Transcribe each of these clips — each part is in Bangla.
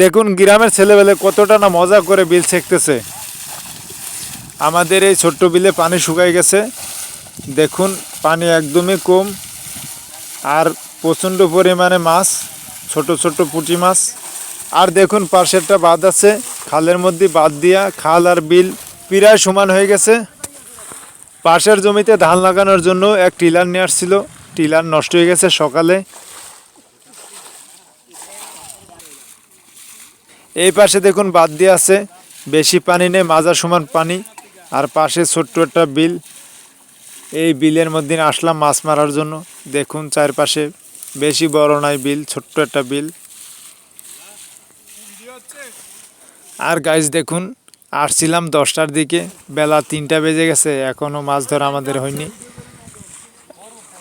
দেখুন, গ্রামের ছেলেবেলে কতটা না মজা করে বিল ছেঁকতেছে। আমাদের এই ছোট্ট বিলে পানি শুকাই গেছে। দেখুন, পানি একদমই কম। আর প্রচণ্ড পরিমাণে মাছ, ছোট ছোট পুঁটি মাছ। আর দেখুন, পাশেরটা বাঁধ আছে। খালের মধ্যে বাঁধ দিয়া খাল আর বিল প্রায় সমান হয়ে গেছে। পাশের জমিতে ধান লাগানোর জন্য এক টিলার নিয়ে আসছিল। টিলার নষ্ট হয়ে গেছে সকালে। এই পাশে দেখুন বাদ দিয়ে আছে, বেশি পানি নেই, মাজা সমান পানি। আর পাশে ছোট্ট একটা বিল। এই বিলের মধ্যে আসলাম মাছ মারার জন্য। দেখুন চারপাশে বেশি বড় নয় বিল, ছোট্ট একটা বিল। আর গাইজ দেখুন, আসছিলাম দশটার দিকে। বেলা তিনটা বেজে গেছে এখনও মাছ ধরা আমাদের হয়নি।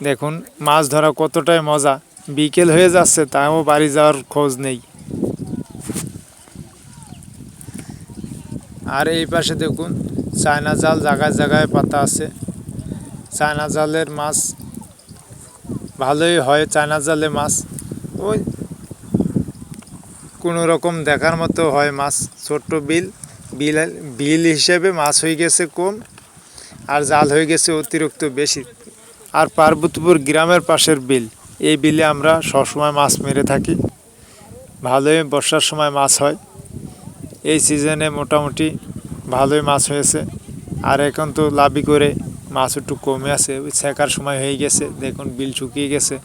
দেখুন, মাছ ধরা কতটাই মজা। বিকেল হয়ে যাচ্ছে, তাও বাড়ি যাওয়ার খোঁজ নেই। আর এই পাশে দেখুন, চায়না জাল জায়গায় জায়গায় পাতা আছে। চায়না জালের মাছ ভালোই হয়, চায়না জালে মাছ। ওই কোনো রকম দেখার মতো হয় মাছ। ছোট্ট বিল বিল বিল হিসেবে মাছ হয়ে গেছে কম, আর জাল হয়ে গেছে অতিরিক্ত বেশি। আর পার্বতীপুর গ্রামের পাশের বিল, এই বিলে আমরা সবসময় মাছ মেরে থাকি। ভালোই বর্ষার সময় মাছ হয়। এই সিজনে মোটামুটি ভালোই মাছ হয়েছে। আর এখন তো লাভি করে মাছ একটু কমে আছে। ওই ছেঁকার সময় হয়ে গেছে। দেখুন, বিল শুকিয়ে গেছে।